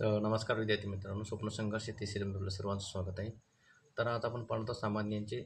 तर नमस्कार विद्यार्थी मित्रांनो स्वप्न संघर्ष तिसरी आपलं सर्वांचं स्वागत आहे. तर आता आपण पाहतो सामान्यांचे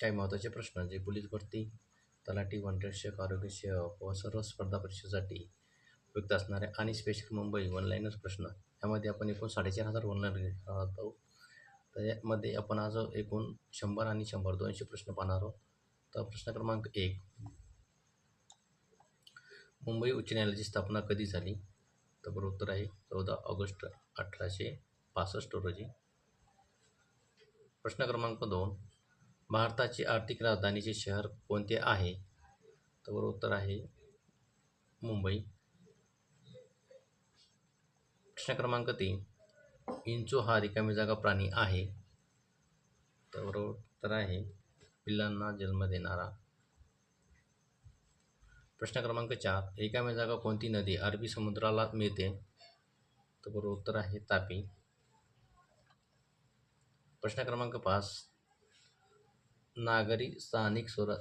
काही महत्त्वाचे प्रश्न जे पोलीस भरती तलाठी वनरक्षक आरोग्य सेवक व सर्व स्पर्धा परीक्षेसाठी उपयुक्त असणारे आणि स्पेशल मुंबई ऑनलाईनच प्रश्न. यामध्ये आपण एकूण साडेचार हजार ऑनलाईन राहत आहोत. तर यामध्ये आपण आज एकूण शंभर आणि शंभर दोनशे प्रश्न पाहणार आहोत. तर प्रश्न क्रमांक एक. मुंबई उच्च न्यायालयाची स्थापना कधी झाली? तर बरोबर उत्तर आहे. चौदा ऑगस्ट अठराशे पासष्ट रोजी. प्रश्न क्रमांक दोन. भारताची आर्थिक राजधानीचे शहर कोणते आहे? तर बरोबर उत्तर आहे. मुंबई. प्रश्न क्रमांक तीन. इंचो हा रिकामी जागा प्राणी आहे. तर बरोबर उत्तर आहे. पिल्लांना जन्म देणारा प्रश्न क्रमांक चार रिकाम्या जागा कोणती नदी अरबी समुद्राला मिळते? तर बरोबर उत्तर आहे तापी. प्रश्न क्रमांक पाच नागरी स्थानिक स्वर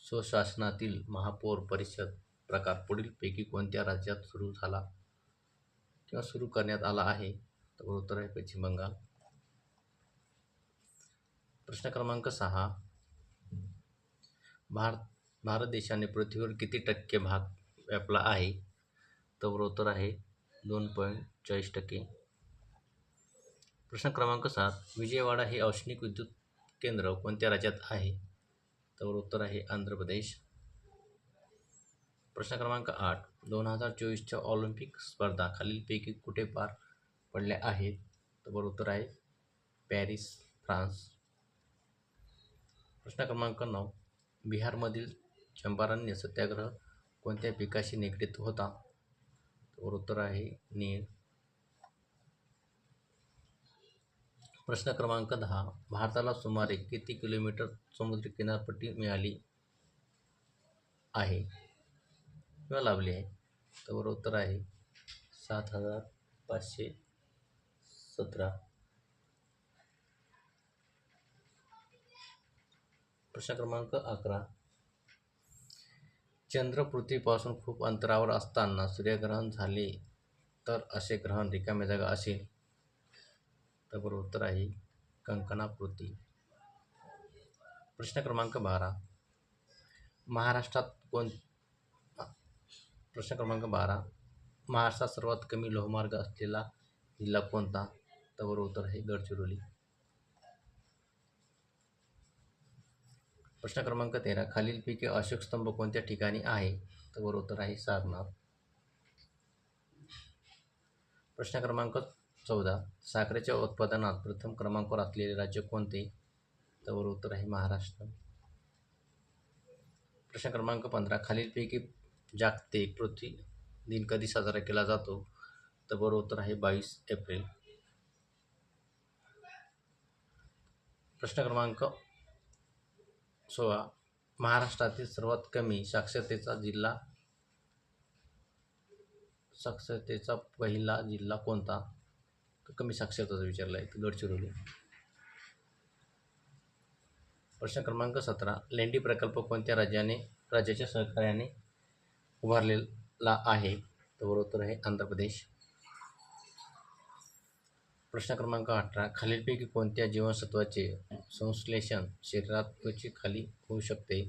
स्वशासनातील महापौर परिषद प्रकार पुढीलपैकी कोणत्या राज्यात सुरू झाला किंवा सुरू करण्यात आला आहे? तर बरोबर उत्तर आहे पश्चिम बंगाल. प्रश्न क्रमांक सहा भारत भारत देशाने पृथ्वीवर किती टक्के भाग व्यापला आहे? तर बरोबर उत्तर आहे दोन पॉईंट चाळीस टक्के. प्रश्न क्रमांक सात विजयवाडा हे औष्णिक विद्युत केंद्र कोणत्या राज्यात आहे? तर उत्तर आहे आंध्र प्रदेश. प्रश्न क्रमांक आठ दोन हजार चोवीसच्या ऑलिम्पिक स्पर्धा खालीलपैकी कुठे पार पडल्या आहेत? तर उत्तर आहे पॅरिस फ्रान्स. प्रश्न क्रमांक नऊ बिहारमधील चंपारण्य सत्याग्रह कोणत्या पिकाशी निगडीत होता? तर उत्तर आहे नीळ प्रश्न क्रमांक दहा. भारताला सुमारे किती किलोमीटर समुद्र किनारपट्टी मिळाली आहे? किंवा लाभली आहे? तर बरोबर उत्तर आहे सात हजार पाचशे सतरा. प्रश्न क्रमांक अकरा. चंद्र पृथ्वीपासून खूप अंतरावर असताना सूर्यग्रहण झाले तर असे ग्रहण रिकाम्या जागा असेल. तर बरोबर उत्तर आहे कंकणाकृती प्रश्न क्रमांक बारा. महाराष्ट्रात कोण प्रश्न क्रमांक बारा. महाराष्ट्रात सर्वात कमी लोहमार्ग असलेला जिल्हा कोणता? तर बरोबर उत्तर आहे गडचिरोली. प्रश्न क्रमांक तेरा खालीलपैकी अशोक स्तंभ कोणत्या ठिकाणी आहे? तर बरोबर उत्तर आहे सारनाथ. प्रश्न क्रमांक चौदा साखरेच्या उत्पादनात प्रथम क्रमांकावर असलेले राज्य कोणते? तर बरोबर उत्तर आहे महाराष्ट्र. प्रश्न क्रमांक पंधरा खालीलपैकी जागतिक पृथ्वी दिन कधी साजरा केला जातो? तर बरोबर उत्तर आहे बावीस एप्रिल. प्रश्न क्रमांक सोळा. महाराष्ट्रातील सर्वात कमी साक्षरतेचा जिल्हा साक्षरतेचा पहिला जिल्हा कोणता? कमी साक्षरताचा विचारला आहे गडचिरोली. प्रश्न क्रमांक सतरा. लेंडी प्रकल्प कोणत्या राज्याने राज्याच्या सहकार्याने उभारलेला आहे? तर बरोबर आहे आंध्र प्रदेश. प्रश्न क्रमांक अठरा. खालीलपैकी कोणत्या जीवनसत्वाचे संश्लेषण शरीरात त्वचे खाली होऊ शकते?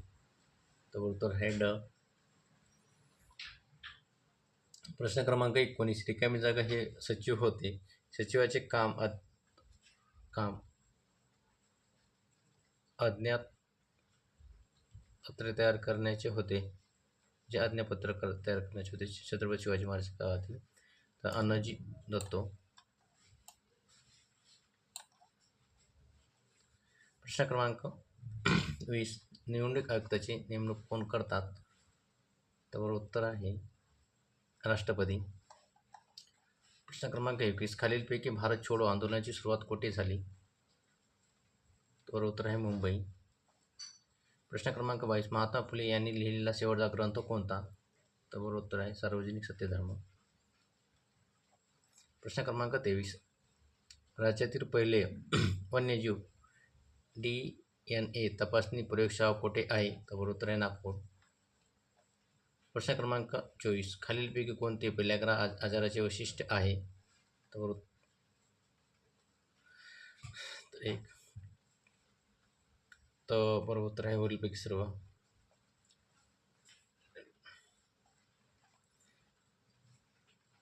तर उत्तर आहे ड. प्रश्न क्रमांक एकोणीस. रिकामी जागा हे सचिव होते. सचिवाचे काम अ काम अज्ञात पत्र तयार करण्याचे होते. जे आज्ञापत्र कर तयार करण्याचे होते. छत्रपती शिवाजी महाराज काळातील तर अनाजी दत्तो. प्रश्न क्रमांक वीस. निवडणूक आयुक्ताची नेमणूक कोण करतात? त्यावर उत्तर आहे राष्ट्रपती. प्रश्न क्रमांक एकवीस. खालीलपैकी भारत छोडो आंदोलनाची सुरुवात कुठे झाली? त्यावर उत्तर आहे मुंबई. प्रश्न क्रमांक बावीस. महात्मा फुले यांनी लिहिलेला शेवटचा ग्रंथ कोणता? त्यावर उत्तर आहे सार्वजनिक सत्यधर्म. प्रश्न क्रमांक तेवीस. राज्यातील पहिले वन्यजीव डी एन ए तपासणी प्रयोगशाळा कुठे आहे? तर बरोबर आहे नागपूर. प्रश्न क्रमांक चोवीस. खालीलपैकी कोणते पेलॅग्रा आज आजाराचे वैशिष्ट्य आहे? तर बरोबर एक. तर बरोबर आहे वरीलपैकी सर्व.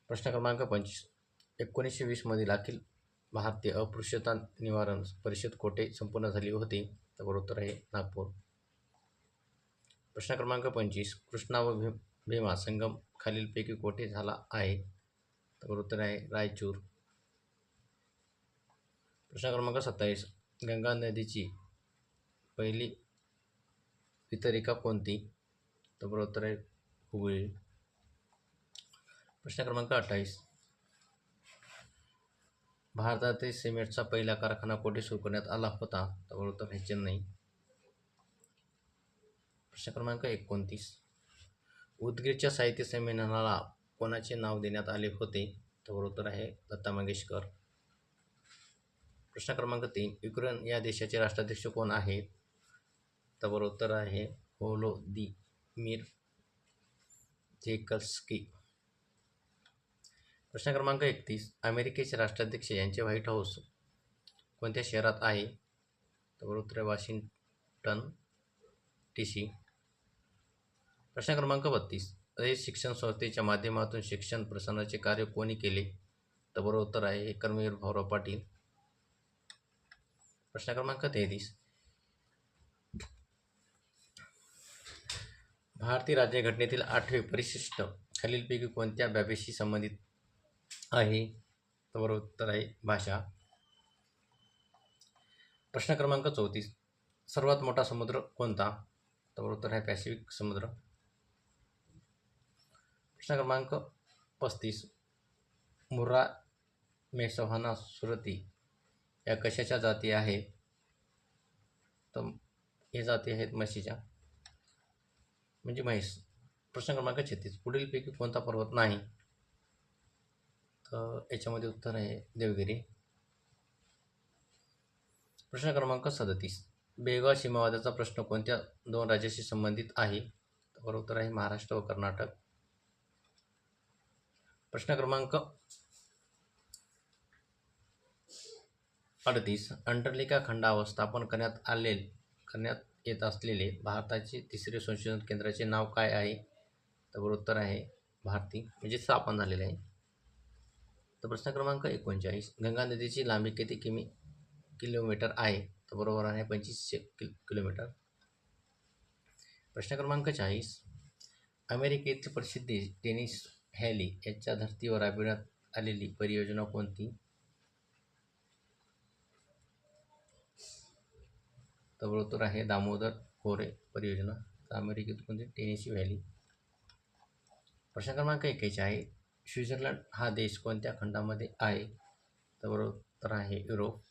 प्रश्न क्रमांक पंचवीस. एकोणीसशे वीसमधील अखिल भारतीय अस्पृश्यता निवारण परिषद कोठे संपूर्ण झाली होती? तर बरोबर उत्तर आहे नागपूर. प्रश्न क्रमांक पंचवीस. कृष्णा व भीम भीमा संगम खालीलपैकी कोठे झाला आहे? तर बरोबर उत्तर आहे रायचूर. प्रश्न क्रमांक सत्तावीस. गंगा नदीची पहिली वितरिका कोणती? तर बरोबर उत्तर आहे हुगळी. प्रश्न क्रमांक अठ्ठावीस. भारतातील सिमेंटचा पहिला कारखाना कोठे सुरू करण्यात आला होता? तर उत्तर हे चेन्नई. प्रश्न क्रमांक एकोणतीस. उदगीरच्या साहित्य संमेलनाला कोणाचे नाव देण्यात आले होते? तर उत्तर आहे लता मंगेशकर. प्रश्न क्रमांक तीन. युक्रेन या देशाचे राष्ट्राध्यक्ष कोण आहेत? तर उत्तर आहे होलोदिमीर झेकल्स्की. प्रश्न क्रमांक एकतीस अमेरिकेचे राष्ट्राध्यक्ष यांचे व्हाईट हाऊस कोणत्या शहरात आहे? तर उत्तर वॉशिंग्टन डी सी. प्रश्न क्रमांक बत्तीस रयत शिक्षण संस्थेच्या माध्यमातून शिक्षण प्रसारणाचे कार्य कोणी केले? तर बरोबर उत्तर आहे कर्मवीर भाऊराव पाटील. प्रश्न क्रमांक तेहतीस भारतीय राज्यघटनेतील आठवे परिशिष्ट खालीलपैकी कोणत्या बाबीशी संबंधित आहे. तर उत्तर आहे भाषा. प्रश्न क्रमांक चौतीस. सर्वात मोठा समुद्र कोणता? तर उत्तर आहे पॅसिफिक समुद्र. प्रश्न क्रमांक पस्तीस. मुर्रा मेसोहाना सुरती या कशाच्या जाती आहेत तर हे जाती आहेत म्हशीच्या. म्हणजे म्हैस. प्रश्न क्रमांक छत्तीस. पुढीलपैकी कोणता पर्वत नाही? तर याच्यामध्ये उत्तर आहे देवगिरी. प्रश्न क्रमांक सदतीस. बेळगाव सीमावादाचा प्रश्न कोणत्या दोन राज्याशी संबंधित आहे? तर बरोबर उत्तर आहे महाराष्ट्र व कर्नाटक. प्रश्न क्रमांक अडतीस. अंटरलिका खंडावर स्थापन करण्यात आले करण्यात येत असलेले भारताचे तिसरे संशोधन केंद्राचे नाव काय आहे? तर उत्तर आहे भारती म्हणजे स्थापन झालेले आहे. तर प्रश्न क्रमांक एकोणचाळीस. गंगा नदीची लांबी किती किमी किलोमीटर आहे? तर बरोबर आहे पंचवीसशे किल किलोमीटर. प्रश्न क्रमांक चाळीस. अमेरिकेतील प्रसिद्ध टेनिस हॅली याच्या धर्तीवर राबविण्यात आलेली परियोजना कोणती? तर बरोबर आहे दामोदर खोरे परियोजना. तर अमेरिकेत कोणती? टेनिसी व्हॅली प्रश्न क्रमांक एकेचाळीस स्वित्झर्लंड हा देश कोणत्या खंडामध्ये आहे? तर बरोबर उत्तर आहे युरोप.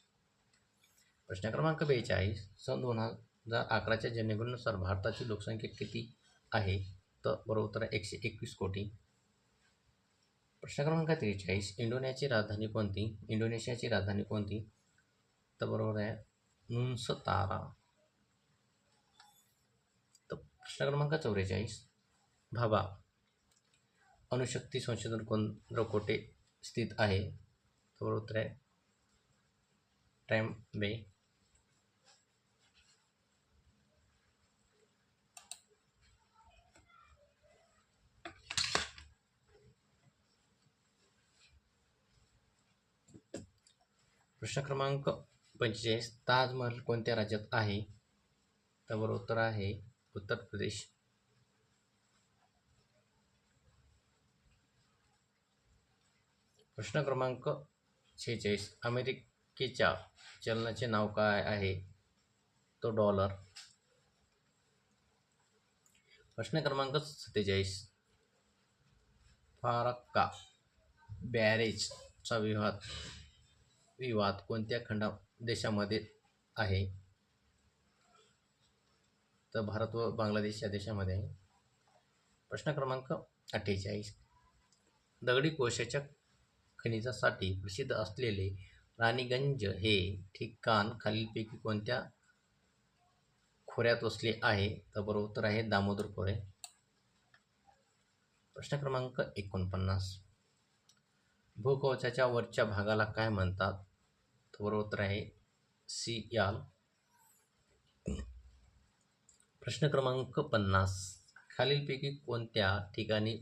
प्रश्न क्रमांक बेचाळीस. सन दोन हजार अकराच्या जनगणनेनुसार भारताची लोकसंख्या किती आहे? तर बरोबर उत्तर आहे एकशे एकवीस कोटी. प्रश्न क्रमांक त्रेचाळीस. इंडोनेशियाची राजधानी कोणती? इंडोनेशियाची राजधानी कोणती? तर बरोबर आहे नुन्सतारा. तर प्रश्न क्रमांक चौवेचाळीस. भाभा अणुशक्ती संशोधन केंद्र कोठे स्थित आहे? तर उत्तर आहे. ट्रॅम्बे प्रश्न क्रमांक पंचेचाळीस. ताजमहल कोणत्या राज्यात आहे? तर उत्तर आहे. उत्तर प्रदेश. प्रश्न क्रमांक शेहेचाळीस. अमेरिकेच्या चलनाचे नाव काय आहे? तो डॉलर. प्रश्न क्रमांक सत्तेचाळीस. फारक्का बॅरेजचा विवाद विवाद कोणत्या खंडा देशामध्ये आहे? तर भारत व बांगलादेश या देशामध्ये आहे. प्रश्न क्रमांक अठ्ठेचाळीस. दगडी कोशाच्या खनिजासाठी प्रसिद्ध असलेले राणीगंज हे ठिकाण खालीलपैकी कोणत्या खोऱ्यात वसले आहे? तर बरोबर उत्तर आहे दामोदर खोरे. प्रश्न क्रमांक एकोणपन्नास. भूकवचाच्या वरच्या भागाला काय म्हणतात? तर बरोबर उत्तर आहे सियाल. प्रश्न क्रमांक पन्नास. खालीलपैकी कोणत्या ठिकाणी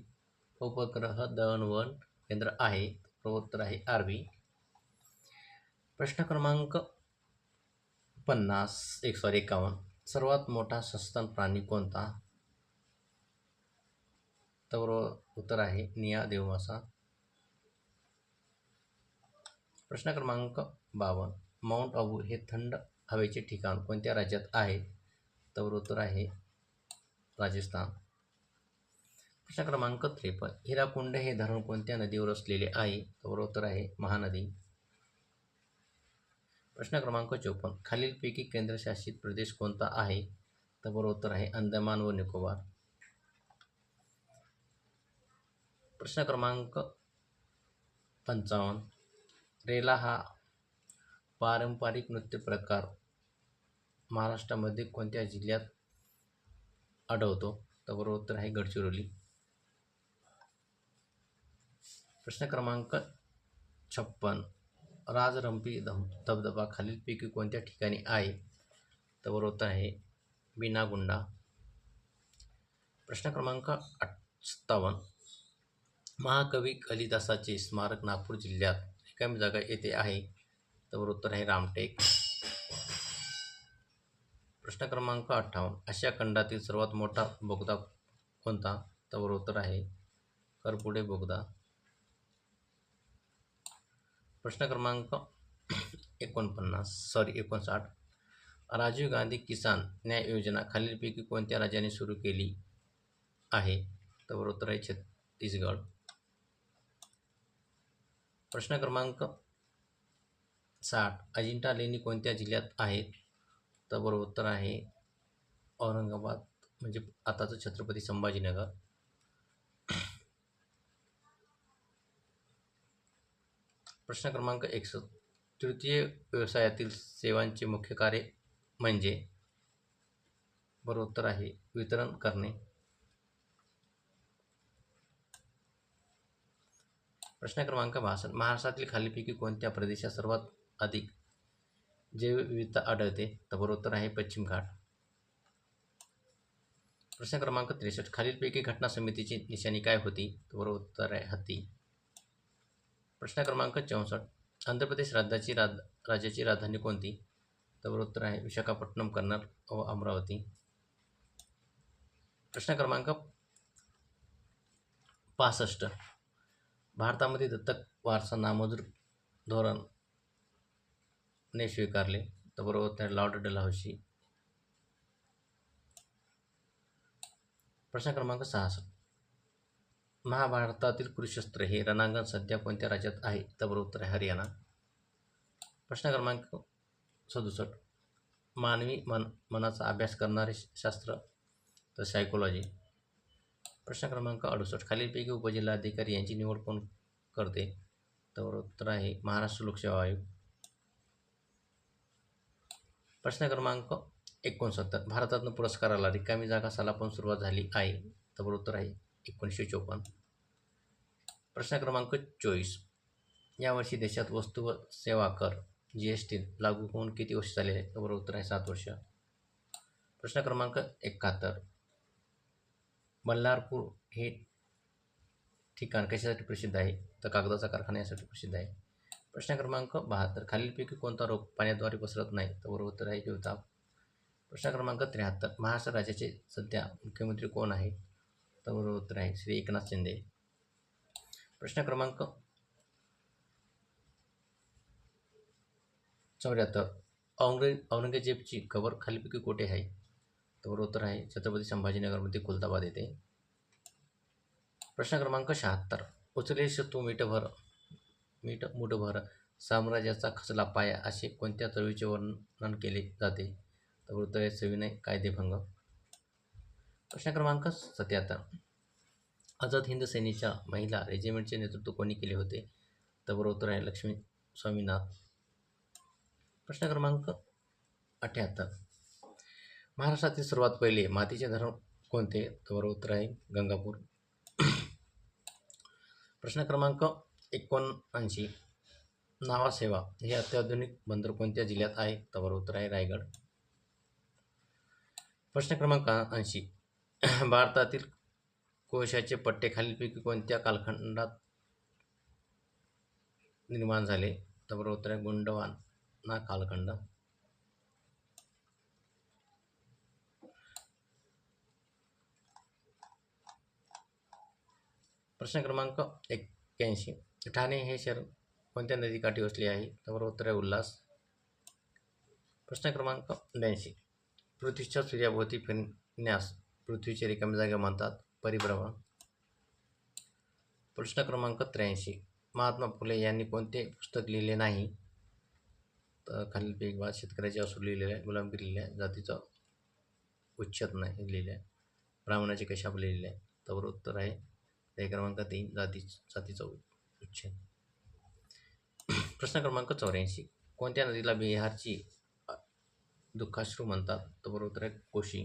उपग्रह दळणवळण केंद्र आहे? उत्तर आहे. आरबी प्रश्न क्रमांक पन्नास एक सॉरी एकावन्न. सर्वात मोठा सस्तन प्राणी कोणता? तर उत्तर आहे निया देवमासा. प्रश्न क्रमांक बावन्न. माउंट आबू हे थंड हवेचे ठिकाण कोणत्या राज्यात आहे? तर उत्तर आहे राजस्थान. प्रश्न क्रमांक त्रेपन्न. हिराकुंड हे धरण कोणत्या नदीवर असलेले आहे? तर उत्तर आहे महानदी. प्रश्न क्रमांक चोपन्न. खालीलपैकी केंद्रशासित प्रदेश कोणता आहे? तर बरोबर उत्तर आहे अंदमान व निकोबार. प्रश्न क्रमांक पंचावन्न. रेला हा पारंपरिक नृत्य प्रकार महाराष्ट्रामध्ये कोणत्या जिल्ह्यात आढळतो? तर बरोबर उत्तर आहे गडचिरोली. प्रश्न क्रमांक छप्पन. राजरंपी धब धबधबा खालीलपैकी कोणत्या ठिकाणी आहे? तर बरोबर आहे बिनागुंडा प्रश्न क्रमांक आठ सत्तावन्न महाकवी कालिदासाचे स्मारक नागपूर जिल्ह्यात रिकामी जागा येथे आहे. तर बरोबर उत्तर आहे रामटेक. प्रश्न क्रमांक अठ्ठावन्न. आशिया खंडातील सर्वात मोठा बोगदा कोणता? तर बरोबर उत्तर आहे करपुडे बोगदा. प्रश्न क्रमांक एकोणपन्नास सॉरी एकोणसाठ. राजीव गांधी किसान न्याय योजना खालीलपैकी कोणत्या राज्याने सुरू केली आहे? तर बरोबर उत्तर आहे छत्तीसगड. प्रश्न क्रमांक साठ. अजिंठा लेणी कोणत्या जिल्ह्यात आहेत? तर बरोबर उत्तर आहे औरंगाबाद म्हणजे आताचं छत्रपती संभाजीनगर. प्रश्न क्रमांक एकसष्ट तृतीय व्यवसायातील सेवांचे मुख्य कार्य म्हणजे बरोबर उत्तर आहे वितरण करणे. प्रश्न क्रमांक बासष्ट. महाराष्ट्रातील खालीपैकी कोणत्या प्रदेशात सर्वात अधिक जैवविविधता आढळते? तर बरोबर उत्तर आहे पश्चिम घाट. प्रश्न क्रमांक त्रेसष्ट. खालीलपैकी घटना समितीची निशाणी काय होती? तर बरोबर उत्तर आहे हत्ती. प्रश्न क्रमांक चौसष्ट. आंध्र प्रदेश राज्याची राज राज्याची राजधानी कोणती? तर उत्तर आहे विशाखापट्टणम कर्नाल व अमरावती. प्रश्न क्रमांक पासष्ट. भारतामध्ये दत्तक वारसा नामोजूर धोरण ने स्वीकारले. तर बरोबर उत्तर आहे लॉर्ड डलहौशी. प्रश्न क्रमांक सहासष्ट. महाभारतातील कुरुक्षेत्र हे रणांगण सध्या कोणत्या राज्यात आहे? तर बरोबर उत्तर आहे हरियाणा. प्रश्न क्रमांक सदुसष्ट. मानवी मन मनाचा अभ्यास करणारे शास्त्र. तर सायकोलॉजी प्रश्न क्रमांक अडुसष्ट. खालीलपैकी उपजिल्हाधिकारी यांची निवड कोण करते? तर उत्तर आहे महाराष्ट्र लोकसेवा आयोग. प्रश्न क्रमांक एकोणसत्तर. भारतातनं पुरस्काराला रिकामी जागा सालापून सुरुवात झाली आहे. तर उत्तर आहे एकोणीसशे चोपन्न. प्रश्न क्रमांक चोवीस. यावर्षी देशात वस्तू व सेवा कर जी एस टी लागू होऊन किती वर्ष झाले आहे बरोबर उत्तर आहे सात वर्ष. प्रश्न क्रमांक एकाहत्तर. बल्लारपूर हे ठिकाण कशासाठी प्रसिद्ध आहे? तर कागदाचा कारखाना यासाठी प्रसिद्ध आहे. प्रश्न क्रमांक बहात्तर. खालीलपैकी कोणता रोग पाण्याद्वारे पसरत नाही? तर बरोबर उत्तर आहे हिवताप प्रश्न क्रमांक त्र्याहत्तर. महाराष्ट्र राज्याचे सध्या मुख्यमंत्री कोण आहेत? तर बरोबर उत्तर आहे श्री एकनाथ शिंदे. प्रश्न क्रमांक चौऱ्याहत्तर. औरंग औरंगजेबची कबर खालीपैकी कोठे आहे? तर उत्तर आहे छत्रपती संभाजीनगरमध्ये कुलताबाद येथे. प्रश्न क्रमांक शहात्तर. उचले तू मीठभर मीठ मुठभर साम्राज्याचा खचला पाया असे कोणत्या चळवळीचे वर्णन केले जाते? तर उत्तर आहे सविनय कायदेभंग. प्रश्न क्रमांक सत्याहत्तर. आझाद हिंद सेनेच्या महिला रेजिमेंटचे नेतृत्व कोणी केले होते? तर बरोबर उत्तर आहे लक्ष्मी स्वामीनाथ. प्रश्न क्रमांक अठ्ठ्याहत्तर महाराष्ट्रातील सर्वात पहिले मातीचे धरण कोणते? तर बरोबर उत्तर आहे गंगापूर. प्रश्न क्रमांक एकोणऐंशी. नावासेवा हे अत्याधुनिक बंदर कोणत्या जिल्ह्यात आहे? तर बरोबर उत्तर आहे रायगड. प्रश्न क्रमांक ऐंशी. भारतातील कोशाचे पट्टे खालीलपैकी कोणत्या कालखंडात निर्माण झाले? तर बरोबर उत्तर आहे गोंडवाना कालखंड? प्रश्न क्रमांक एक्क्याऐंशी. ठाणे हे शहर कोणत्या नदीकाठी वसले आहे? तर बरोबर उत्तर आहे उल्हास. प्रश्न क्रमांक ब्याऐंशी. पृथ्वीच्या सूर्याभोवती फिरण्यास पृथ्वीचे रिकामी जागा म्हणतात. परिभ्रमण. प्रश्न क्रमांक त्र्याऐंशी. महात्मा फुले यांनी कोणते पुस्तक लिहिले नाही? तर खालीलपैकी बाद शेतकऱ्याचे असूर लिहिलेले आहे गुलामगिरी लिहिले आहे जातीचं उच्छेद नाही हे लिहिले आहे ब्राह्मणाचे कशाप लिहिलेले आहे? तर बरोबर उत्तर आहे. ते क्रमांक तीन जाती जातीचा उच्छेद. प्रश्न क्रमांक चौऱ्याऐंशी. कोणत्या नदीला बिहारची दुःखाश्रू म्हणतात? तर बरोबर उत्तर आहे कोशी.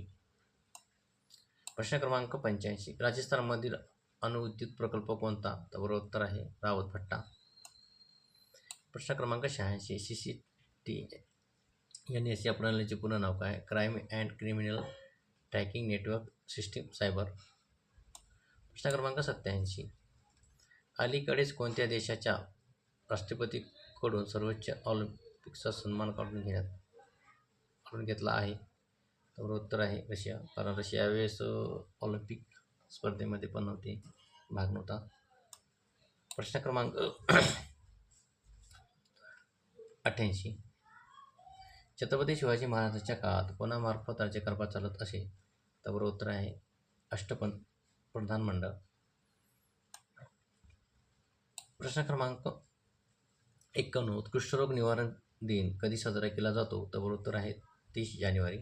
प्रश्न क्रमांक पंच्याऐंशी. राजस्थानमधील अणुविद्युत प्रकल्प कोणता? तर बरोबर उत्तर आहे रावत भट्टा. प्रश्न क्रमांक शहाऐंशी. C C T N S या प्रणालीचे पूर्ण नाव काय crime and criminal tracking network system cyber प्रश्न क्रमांक सत्याऐंशी. अलीकडेच कोणत्या देशाच्या राष्ट्रपतीकडून सर्वोच्च ऑलिम्पिकचा सन्मान काढून घेण्यात काढून घेतला आहे? तर उत्तर आहे रशिया. कारण रशिया यावेळेस ऑलिम्पिक स्पर्धेमध्ये पण नव्हते भाग नव्हता. प्रश्न क्रमांक अठ्ठ्याऐंशी. छत्रपती शिवाजी महाराजांच्या काळात कोणामार्फत राज्यकारभार चालत असे तर बरोबर उत्तर आहे अष्टपं प्रधानमंडळ. प्रश्न क्रमांक एक्कावन्न. उत्कृष्ट रोग निवारण दिन कधी साजरा केला जातो? तर बरोबर उत्तर आहे तीस जानेवारी.